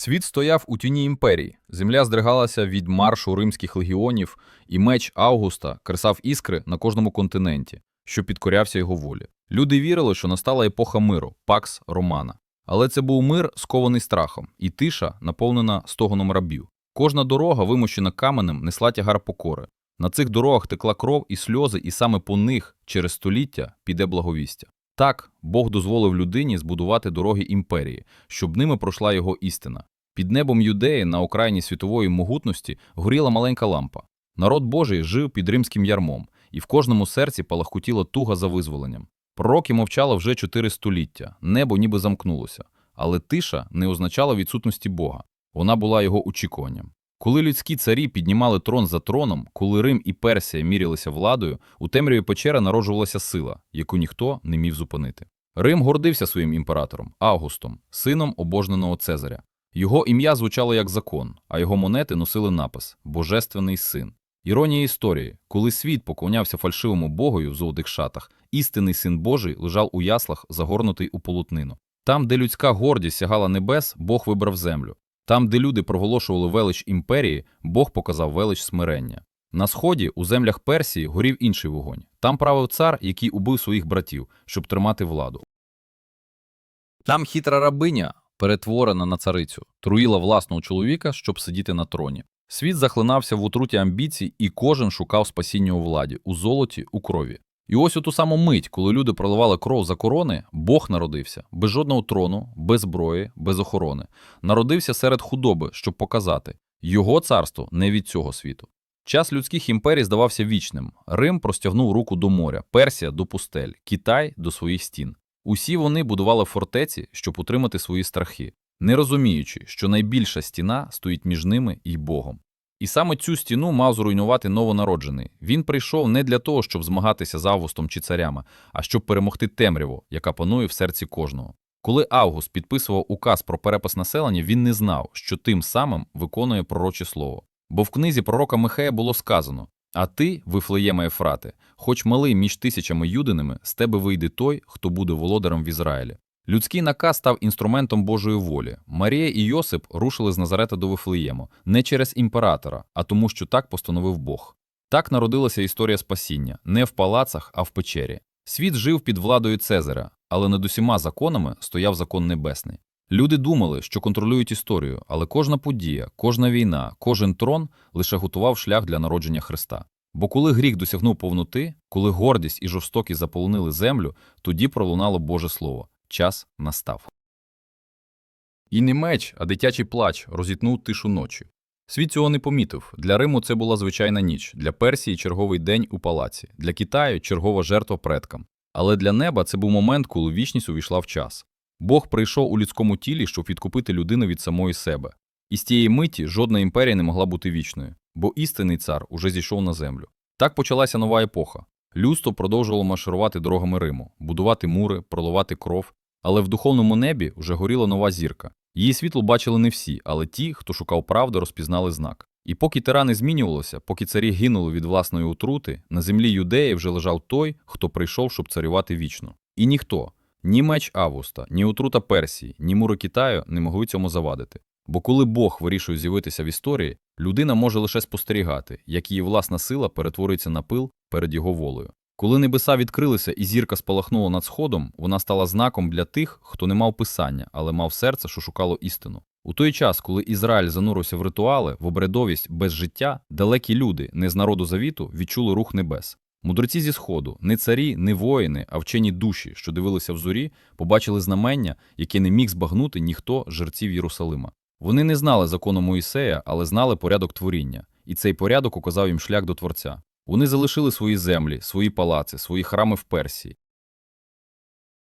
Світ стояв у тіні імперії, земля здригалася від маршу римських легіонів, і меч Августа кресав іскри на кожному континенті, що підкорявся його волі. Люди вірили, що настала епоха миру, пакс Романа. Але це був мир, скований страхом, і тиша, наповнена стогоном рабів. Кожна дорога, вимощена каменем, несла тягар покори. На цих дорогах текла кров і сльози, і саме по них через століття піде благовістя. Так, Бог дозволив людині збудувати дороги імперії, щоб ними пройшла його істина. Під небом юдеї на окраїні світової могутності горіла маленька лампа. Народ Божий жив під римським ярмом, і в кожному серці палахкотіла туга за визволенням. Пророки мовчали вже чотири століття, небо ніби замкнулося, але тиша не означала відсутності Бога, вона була його очікуванням. Коли людські царі піднімали трон за троном, коли Рим і Персія мірялися владою, у темряві печери народжувалася сила, яку ніхто не міг зупинити. Рим гордився своїм імператором Августом, сином обожненого Цезаря. Його ім'я звучало як закон, а його монети носили напис Божественний син. Іронія історії, коли світ поклонявся фальшивому богою в золотих шатах, істинний син Божий лежав у яслах, загорнутий у полотнину. Там, де людська гордість сягала небес, Бог вибрав землю. Там, де люди проголошували велич імперії, Бог показав велич смирення. На сході, у землях Персії, горів інший вогонь. Там правив цар, який убив своїх братів, щоб тримати владу. Там хитра рабиня, перетворена на царицю, труїла власного чоловіка, щоб сидіти на троні. Світ захлинався в отруті амбіцій, і кожен шукав спасіння у владі, у золоті, у крові. І ось у ту саму мить, коли люди проливали кров за корони, Бог народився без жодного трону, без зброї, без охорони. Народився серед худоби, щоб показати його царство не від цього світу. Час людських імперій здавався вічним. Рим простягнув руку до моря, Персія до пустель, Китай до своїх стін. Усі вони будували фортеці, щоб утримати свої страхи, не розуміючи, що найбільша стіна стоїть між ними і Богом. І саме цю стіну мав зруйнувати новонароджений. Він прийшов не для того, щоб змагатися з Августом чи царями, а щоб перемогти темряву, яка панує в серці кожного. Коли Август підписував указ про перепис населення, він не знав, що тим самим виконує пророче слово. Бо в книзі пророка Михея було сказано: А ти, Вифлеєма Ефрати, хоч малий між тисячами юдинами, з тебе вийде той, хто буде володарем в Ізраїлі. Людський наказ став інструментом Божої волі. Марія і Йосип рушили з Назарета до Вифлеєму не через імператора, а тому, що так постановив Бог. Так народилася історія спасіння не в палацах, а в печері. Світ жив під владою Цезаря, але над усіма законами стояв закон небесний. Люди думали, що контролюють історію, але кожна подія, кожна війна, кожен трон лише готував шлях для народження Христа. Бо коли гріх досягнув повноти, коли гордість і жорстокість заполонили землю, тоді пролунало Боже Слово. Час настав. І не меч, а дитячий плач розітнув тишу ночі. Світ цього не помітив. Для Риму це була звичайна ніч, для Персії черговий день у палаці, для Китаю чергова жертва предкам. Але для неба це був момент, коли вічність увійшла в час. Бог прийшов у людському тілі, щоб відкупити людину від самої себе. І з тієї миті жодна імперія не могла бути вічною, бо істинний цар уже зійшов на землю. Так почалася нова епоха. Людство продовжувало марширувати дорогами Риму, будувати мури, проливати кров. Але в духовному небі вже горіла нова зірка. Її світло бачили не всі, але ті, хто шукав правди, розпізнали знак. І поки тирани змінювалися, поки царі гинули від власної отрути, на землі юдеї вже лежав той, хто прийшов, щоб царювати вічно. І ніхто, ні меч Августа, ні отрута Персії, ні мури Китаю не могли цьому завадити. Бо коли Бог вирішує з'явитися в історії, людина може лише спостерігати, як її власна сила перетворюється на пил перед його волею. Коли небеса відкрилися і зірка спалахнула над сходом, вона стала знаком для тих, хто не мав писання, але мав серце, що шукало істину. У той час, коли Ізраїль занурився в ритуали, в обрядовість без життя, далекі люди, не з народу завіту, відчули рух небес. Мудреці зі сходу, не царі, не воїни, а вчені душі, що дивилися в зорі, побачили знамення, яке не міг збагнути ніхто жерців Єрусалима. Вони не знали закону Моїсея, але знали порядок творіння, і цей порядок указав їм шлях до Творця. Вони залишили свої землі, свої палаци, свої храми в Персії.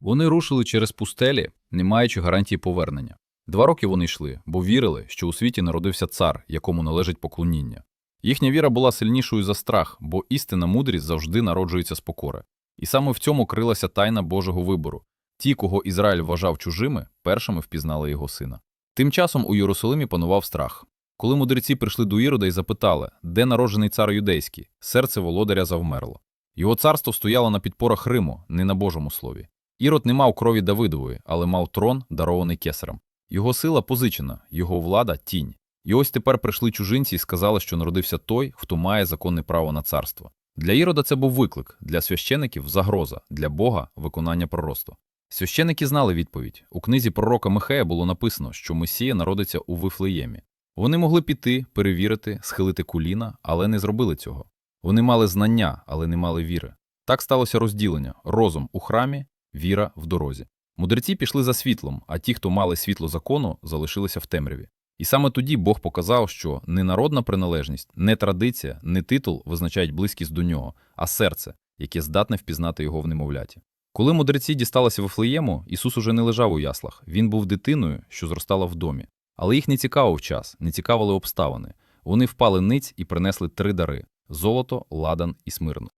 Вони рушили через пустелі, не маючи гарантії повернення. Два роки вони йшли, бо вірили, що у світі народився цар, якому належить поклоніння. Їхня віра була сильнішою за страх, бо істинна мудрість завжди народжується з покори. І саме в цьому крилася тайна Божого вибору. Ті, кого Ізраїль вважав чужими, першими впізнали його сина. Тим часом у Єрусалимі панував страх. Коли мудреці прийшли до Ірода і запитали, де народжений цар юдейський, серце володаря завмерло. Його царство стояло на підпорах Риму, не на Божому слові. Ірод не мав крові Давидової, але мав трон, дарований кесарем. Його сила позичена, його влада тінь. І ось тепер прийшли чужинці і сказали, що народився той, хто має законне право на царство. Для Ірода це був виклик, для священиків загроза, для Бога виконання пророцтва. Священики знали відповідь. У книзі пророка Михея було написано, що Месія народиться у Вифлеємі. Вони могли піти, перевірити, схилити коліна, але не зробили цього. Вони мали знання, але не мали віри. Так сталося розділення: розум у храмі, віра в дорозі. Мудреці пішли за світлом, а ті, хто мали світло закону, залишилися в темряві. І саме тоді Бог показав, що не народна приналежність, не традиція, не титул визначають близькість до нього, а серце, яке здатне впізнати його в немовляті. Коли мудреці дісталися Вифлеєму, Ісус уже не лежав у яслах. Він був дитиною, що зростала в домі. Але їх не цікавив час, не цікавили обставини. Вони впали ниць і принесли три дари золото, ладан і смирну.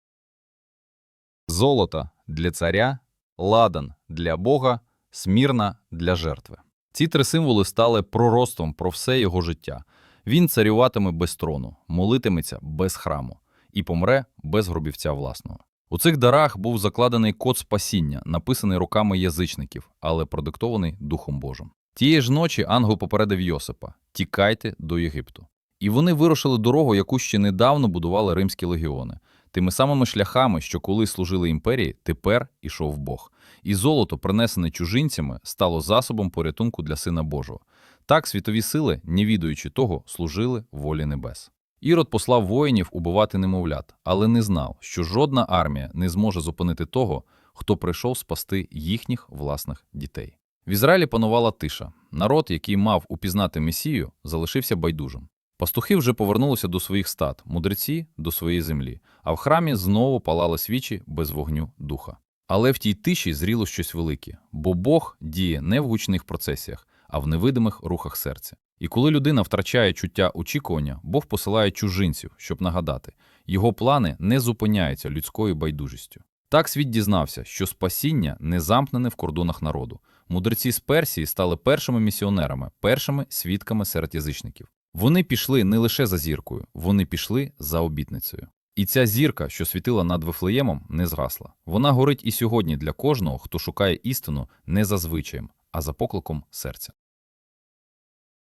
Золото для царя, ладан для Бога, смірна для жертви. Ці три символи стали пророцтвом про все його життя. Він царюватиме без трону, молитиметься без храму і помре без гробівця власного. У цих дарах був закладений код спасіння, написаний руками язичників, але продиктований Духом Божим. Тієї ж ночі ангел попередив Йосипа: тікайте до Єгипту. І вони вирушили дорогу, яку ще недавно будували римські легіони. Тими самими шляхами, що колись служили імперії, тепер ішов Бог. І золото, принесене чужинцями, стало засобом порятунку для Сина Божого. Так світові сили, не відаючи того, служили волі небес. Ірод послав воїнів убивати немовлят, але не знав, що жодна армія не зможе зупинити того, хто прийшов спасти їхніх власних дітей. В Ізраїлі панувала тиша. Народ, який мав упізнати Месію, залишився байдужим. Пастухи вже повернулися до своїх стад, мудреці до своєї землі, а в храмі знову палали свічі без вогню духа. Але в тій тиші зріло щось велике, бо Бог діє не в гучних процесіях, а в невидимих рухах серця. І коли людина втрачає чуття очікування, Бог посилає чужинців, щоб нагадати, його плани не зупиняються людською байдужістю. Так світ дізнався, що спасіння не замкнене в кордонах народу. Мудреці з Персії стали першими місіонерами, першими свідками серед язичників. Вони пішли не лише за зіркою, вони пішли за обітницею. І ця зірка, що світила над Вифлеємом, не згасла. Вона горить і сьогодні для кожного, хто шукає істину не за звичаєм, а за покликом серця.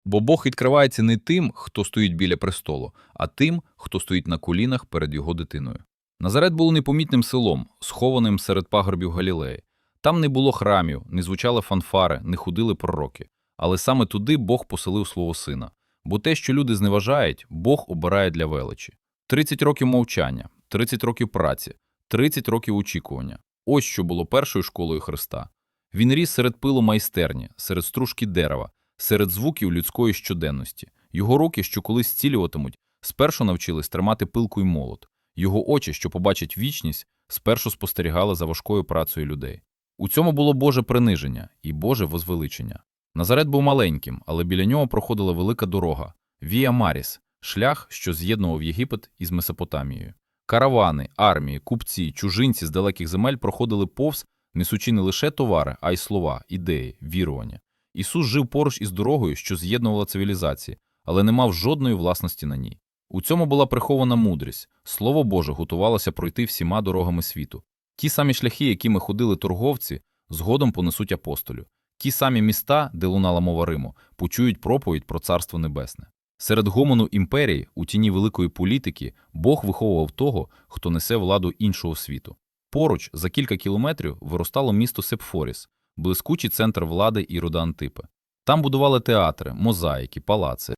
Бо Бог відкривається не тим, хто стоїть біля престолу, а тим, хто стоїть на колінах перед його дитиною. Назарет було непомітним селом, схованим серед пагорбів Галілеї. Там не було храмів, не звучали фанфари, не ходили пророки. Але саме туди Бог поселив свого сина. Бо те, що люди зневажають, Бог обирає для величі. 30 років мовчання, 30 років праці, 30 років очікування. Ось що було першою школою Христа. Він ріс серед пилу майстерні, серед стружки дерева, серед звуків людської щоденності. Його руки, що колись зцілюватимуть, спершу навчились тримати пилку й молот. Його очі, що побачать вічність, спершу спостерігали за важкою працею людей. У цьому було Боже приниження і Боже возвеличення. Назарет був маленьким, але біля нього проходила велика дорога Віа Маріс, шлях, що з'єднував Єгипет із Месопотамією. Каравани, армії, купці, чужинці з далеких земель проходили повз, несучи не лише товари, а й слова, ідеї, вірування. Ісус жив поруч із дорогою, що з'єднувала цивілізації, але не мав жодної власності на ній. У цьому була прихована мудрість. Слово Боже готувалося пройти всіма дорогами світу. Ті самі шляхи, якими ходили торговці, згодом понесуть апостолю. Ті самі міста, де лунала мова Риму, почують проповідь про Царство Небесне. Серед гомону імперії, у тіні великої політики, Бог виховував того, хто несе владу іншого світу. Поруч, за кілька кілометрів, виростало місто Сепфоріс, блискучий центр влади Ірода Антипи. Там будували театри, мозаїки, палаци.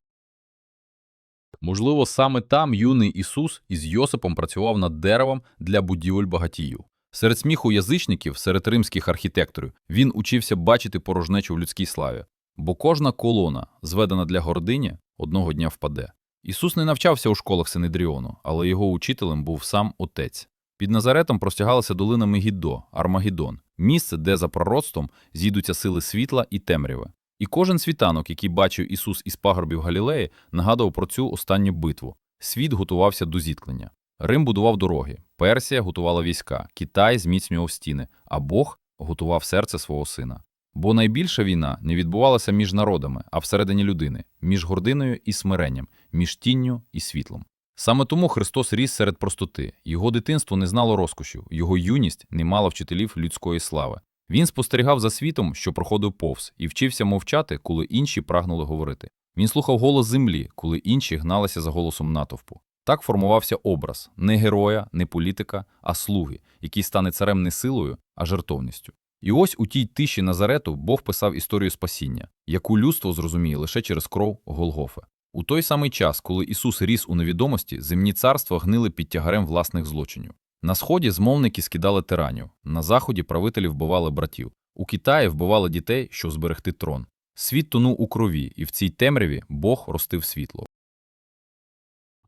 Можливо, саме там юний Ісус із Йосипом працював над деревом для будівель багатіїв. Серед сміху язичників, серед римських архітекторів, він учився бачити порожнечу в людській славі. Бо кожна колона, зведена для гордині, одного дня впаде. Ісус не навчався у школах Синедріону, але його учителем був сам Отець. Під Назаретом простягалася долина Мегіддо, Армагеддон, місце, де за пророцтвом зійдуться сили світла і темряви. І кожен світанок, який бачив Ісус із пагорбів Галілеї, нагадував про цю останню битву. Світ готувався до зіткнення. Рим будував дороги, Персія готувала війська, Китай зміцнював стіни, а Бог готував серце свого сина. Бо найбільша війна не відбувалася між народами, а всередині людини, між гординою і смиренням, між тінню і світлом. Саме тому Христос ріс серед простоти, його дитинство не знало розкошів, його юність не мала вчителів людської слави. Він спостерігав за світом, що проходив повз, і вчився мовчати, коли інші прагнули говорити. Він слухав голос землі, коли інші гналися за голосом натовпу. Так формувався образ не героя, не політика, а слуги, який стане царем не силою, а жертовністю. І ось у тій тиші Назарету Бог писав історію спасіння, яку людство зрозуміє лише через кров Голгофи. У той самий час, коли Ісус ріс у невідомості, земні царства гнили під тягарем власних злочинів. На сході змовники скидали тиранів, на заході правителі вбивали братів, у Китаї вбивали дітей, щоб зберегти трон. Світ тонув у крові, і в цій темряві Бог ростив світло.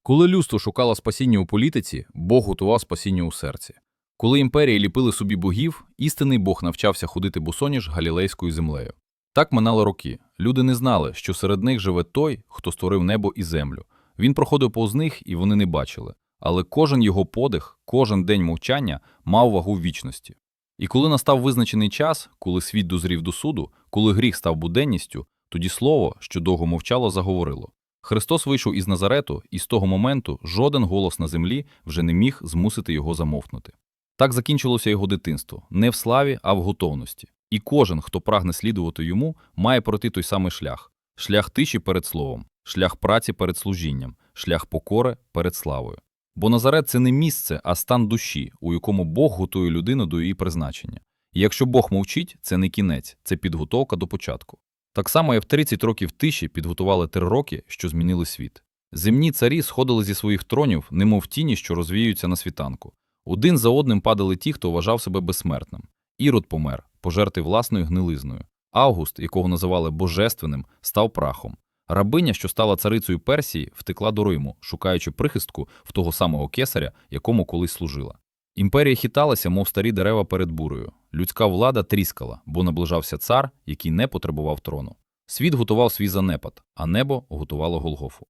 Коли людство шукало спасіння у політиці, Бог готував спасіння у серці. Коли імперії ліпили собі богів, істинний Бог навчався ходити босоніж галілейською землею. Так минали роки. Люди не знали, що серед них живе той, хто створив небо і землю. Він проходив повз них, і вони не бачили. Але кожен його подих, кожен день мовчання мав вагу вічності. І коли настав визначений час, коли світ дозрів до суду, коли гріх став буденністю, тоді слово, що довго мовчало, заговорило. Христос вийшов із Назарету, і з того моменту жоден голос на землі вже не міг змусити його замовкнути. Так закінчилося його дитинство не в славі, а в готовності. І кожен, хто прагне слідувати йому, має пройти той самий шлях шлях тиші перед словом, шлях праці перед служінням, шлях покори перед славою. Бо Назарет це не місце, а стан душі, у якому Бог готує людину до її призначення. І якщо Бог мовчить, це не кінець, це підготовка до початку. Так само, як в 30 років тиші підготували три роки, що змінили світ. Земні царі сходили зі своїх тронів, немов тіні, що розвіюються на світанку. Один за одним падали ті, хто вважав себе безсмертним. Ірод помер, пожертий власною гнилизною. Август, якого називали божественним, став прахом. Рабиня, що стала царицею Персії, втекла до Риму, шукаючи прихистку в того самого кесаря, якому колись служила. Імперія хиталася, мов старі дерева перед бурею. Людська влада тріскала, бо наближався цар, який не потребував трону. Світ готував свій занепад, а небо готувало Голгофу.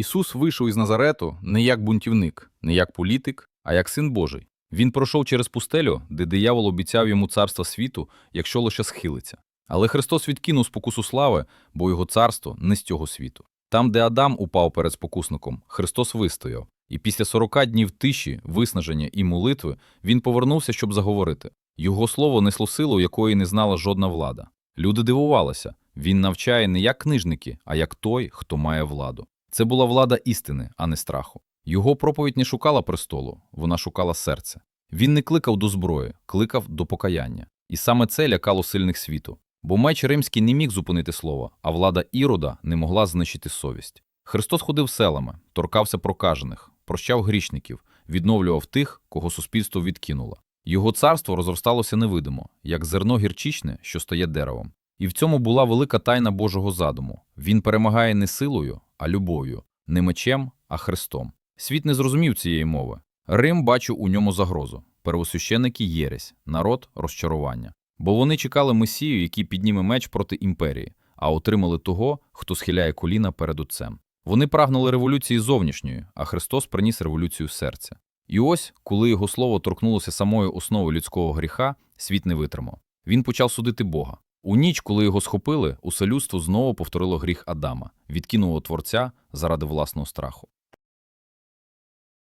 Ісус вийшов із Назарету не як бунтівник, не як політик, а як син Божий. Він пройшов через пустелю, де диявол обіцяв йому царство світу, якщо лише схилиться. Але Христос відкинув спокусу слави, бо його царство не з цього світу. Там, де Адам упав перед спокусником, Христос вистояв, і після 40 днів тиші, виснаження і молитви він повернувся, щоб заговорити. Його слово несло силу, якої не знала жодна влада. Люди дивувалися він навчає не як книжники, а як той, хто має владу. Це була влада істини, а не страху. Його проповідь не шукала престолу, вона шукала серце. Він не кликав до зброї, кликав до покаяння. І саме це лякало сильних світу. Бо меч римський не міг зупинити слово, а влада ірода не могла знищити совість. Христос ходив селами, торкався прокажених, прощав грішників, відновлював тих, кого суспільство відкинуло. Його царство розросталося невидимо, як зерно гірчичне, що стає деревом. І в цьому була велика тайна Божого задуму. Він перемагає не силою, а любов'ю, не мечем, а Христом. Світ не зрозумів цієї мови. Рим бачив у ньому загрозу. Первосвященники єресь, народ розчарування. Бо вони чекали месію, який підніме меч проти імперії, а отримали того, хто схиляє коліна перед отцем. Вони прагнули революції зовнішньої, а Христос приніс революцію серця. І ось, коли його слово торкнулося самої основи людського гріха, світ не витримав. Він почав судити Бога. У ніч, коли його схопили, усе людство знову повторило гріх Адама, відкинуло Творця заради власного страху.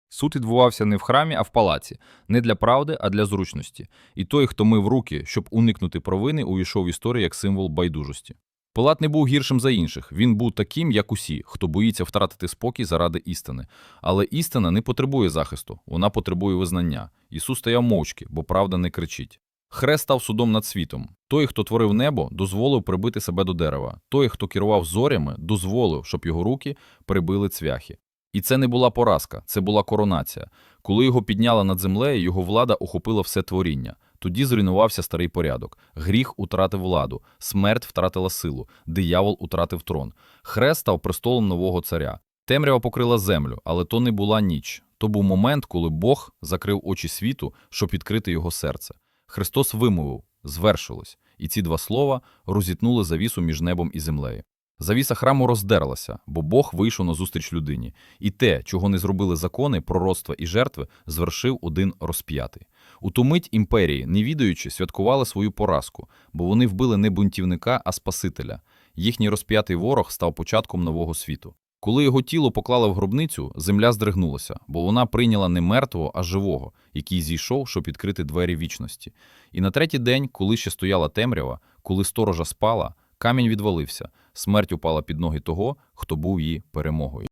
Суд відбувався не в храмі, а в палаці, не для правди, а для зручності. І той, хто мив руки, щоб уникнути провини, увійшов в історію як символ байдужості. Пилат не був гіршим за інших, він був таким, як усі, хто боїться втратити спокій заради істини. Але істина не потребує захисту, вона потребує визнання. Ісус стояв мовчки, бо правда не кричить. Хрест став судом над світом. Той, хто творив небо, дозволив прибити себе до дерева. Той, хто керував зорями, дозволив, щоб його руки прибили цвяхи. І це не була поразка, це була коронація. Коли його підняли над землею, його влада охопила все творіння. Тоді зруйнувався старий порядок. Гріх утратив владу, смерть втратила силу, диявол утратив трон. Хрест став престолом нового царя. Темрява покрила землю, але то не була ніч. То був момент, коли Бог закрив очі світу, щоб відкрити його серце. Христос вимовив звершилось, і ці два слова розітнули завісу між небом і землею. Завіса храму роздерлася, бо Бог вийшов на зустріч людині, і те, чого не зробили закони, пророцтва і жертви, звершив один розп'ятий. У ту мить імперії, не відаючи, святкували свою поразку, бо вони вбили не бунтівника, а Спасителя. Їхній розп'ятий ворог став початком нового світу. Коли його тіло поклали в гробницю, земля здригнулася, бо вона прийняла не мертвого, а живого, який зійшов, щоб відкрити двері вічності. І на третій день, коли ще стояла темрява, коли сторожа спала, камінь відвалився, смерть упала під ноги того, хто був її перемогою.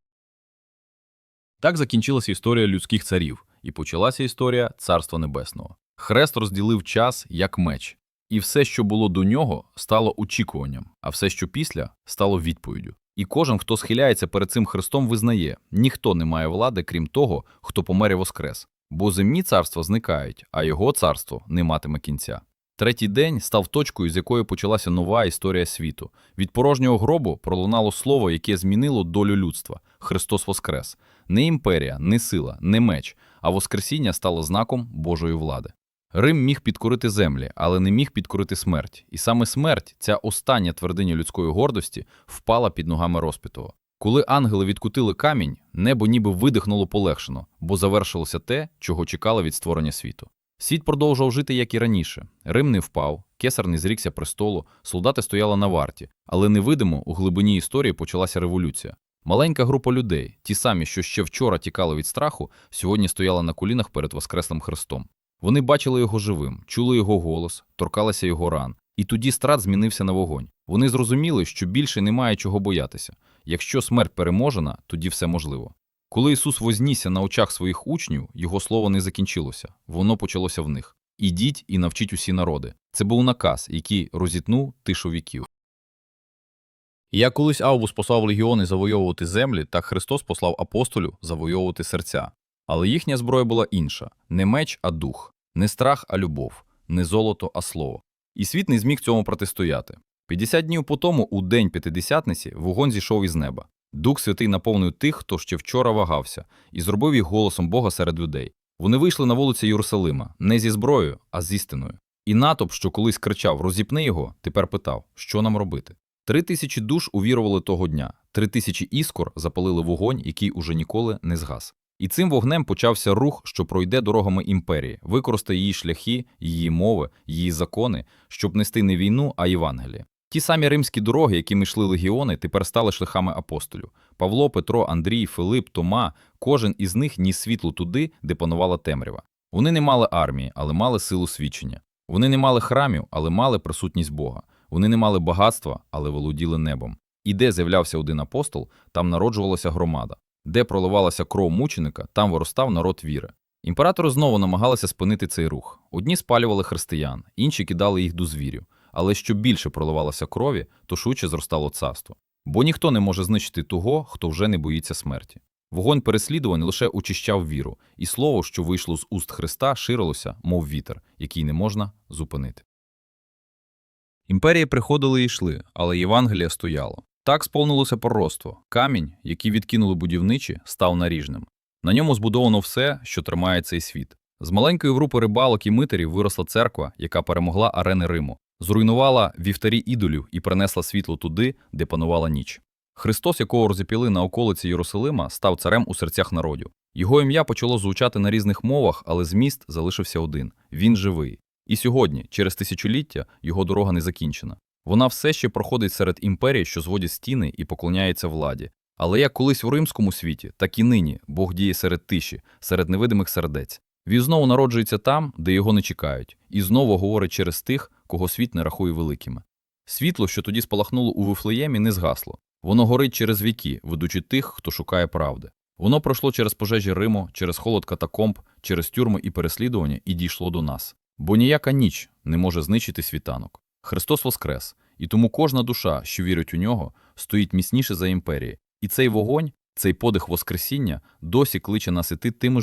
Так закінчилася історія людських царів, і почалася історія Царства Небесного. Хрест розділив час як меч, і все, що було до нього, стало очікуванням, а все, що після, стало відповіддю. І кожен, хто схиляється перед цим хрестом, визнає, ніхто не має влади, крім того, хто помер і воскрес. Бо земні царства зникають, а його царство не матиме кінця. Третій день став точкою, з якої почалася нова історія світу. Від порожнього гробу пролунало слово, яке змінило долю людства Христос Воскрес. Не імперія, не сила, не меч, а Воскресіння стало знаком Божої влади. Рим міг підкорити землі, але не міг підкорити смерть. І саме смерть, ця остання твердиня людської гордості, впала під ногами розпитого. Коли ангели відкутили камінь, небо ніби видихнуло полегшено, бо завершилося те, чого чекали від створення світу. Світ продовжував жити, як і раніше. Рим не впав, кесар не зрікся престолу, солдати стояли на варті, але невидимо у глибині історії почалася революція. Маленька група людей, ті самі, що ще вчора тікали від страху, сьогодні стояла на колінах перед Воскреслим Христом. Вони бачили його живим, чули його голос, торкалися його ран. І тоді страт змінився на вогонь. Вони зрозуміли, що більше немає чого боятися. Якщо смерть переможена, тоді все можливо. Коли Ісус вознісся на очах своїх учнів, його слово не закінчилося, воно почалося в них. Ідіть і навчіть усі народи. Це був наказ, який розітнув тишу віків. Як колись Авгус послав легіони завойовувати землі, так Христос послав апостолю завойовувати серця. Але їхня зброя була інша не меч, а дух, не страх, а любов, не золото, а слово. І світ не зміг цьому протистояти. 50 днів по тому, у день п'ятидесятниці, вогонь зійшов із неба. Дух Святий наповнив тих, хто ще вчора вагався, і зробив їх голосом Бога серед людей. Вони вийшли на вулиці Єрусалима не зі зброєю, а з істиною. І натовп, що колись кричав Розіпни його, тепер питав, що нам робити. Три тисячі душ увірували того дня, три тисячі іскор запалили вогонь, який уже ніколи не згас. І цим вогнем почався рух, що пройде дорогами імперії, використає її шляхи, її мови, її закони, щоб нести не війну, а Євангеліє. Ті самі римські дороги, якими йшли легіони, тепер стали шляхами апостолів. Павло, Петро, Андрій, Филип, Тома, кожен із них ніс світло туди, де панувала темрява. Вони не мали армії, але мали силу свідчення. Вони не мали храмів, але мали присутність Бога. Вони не мали багатства, але володіли небом. І де з'являвся один апостол, там народжувалася громада. Де проливалася кров мученика, там виростав народ віри. Імператори знову намагалися спинити цей рух. Одні спалювали християн, інші кидали їх до звірів. Але що більше проливалося крові, то швидше зростало царство. Бо ніхто не може знищити того, хто вже не боїться смерті. Вогонь переслідувань лише очищав віру, і слово, що вийшло з уст Христа, ширилося, мов вітер, який не можна зупинити. Імперії приходили і йшли, але Євангелія стояло. Так сповнилося пророцтво. Камінь, який відкинули будівничі, став наріжним. На ньому збудовано все, що тримає цей світ. З маленької групи рибалок і митарів виросла церква, яка перемогла арени Риму, зруйнувала вівтарі ідолів і принесла світло туди, де панувала ніч. Христос, якого розіпіли на околиці Єрусалима, став царем у серцях народів. Його ім'я почало звучати на різних мовах, але зміст залишився один він живий. І сьогодні, через тисячоліття, його дорога не закінчена. Вона все ще проходить серед імперій, що зводять стіни і поклоняється владі. Але як колись у римському світі, так і нині Бог діє серед тиші, серед невидимих сердець. Він знову народжується там, де його не чекають, і знову говорить через тих, кого світ не рахує великими. Світло, що тоді спалахнуло у Вифлеємі, не згасло. Воно горить через віки, ведучи тих, хто шукає правди. Воно пройшло через пожежі Риму, через холод катакомб, через тюрми і переслідування і дійшло до нас. Бо ніяка ніч не може знищити світанок. Христос воскрес, і тому кожна душа, що вірить у нього, стоїть міцніше за імперії. І цей вогонь, цей подих Воскресіння досі кличе нас іти тими ж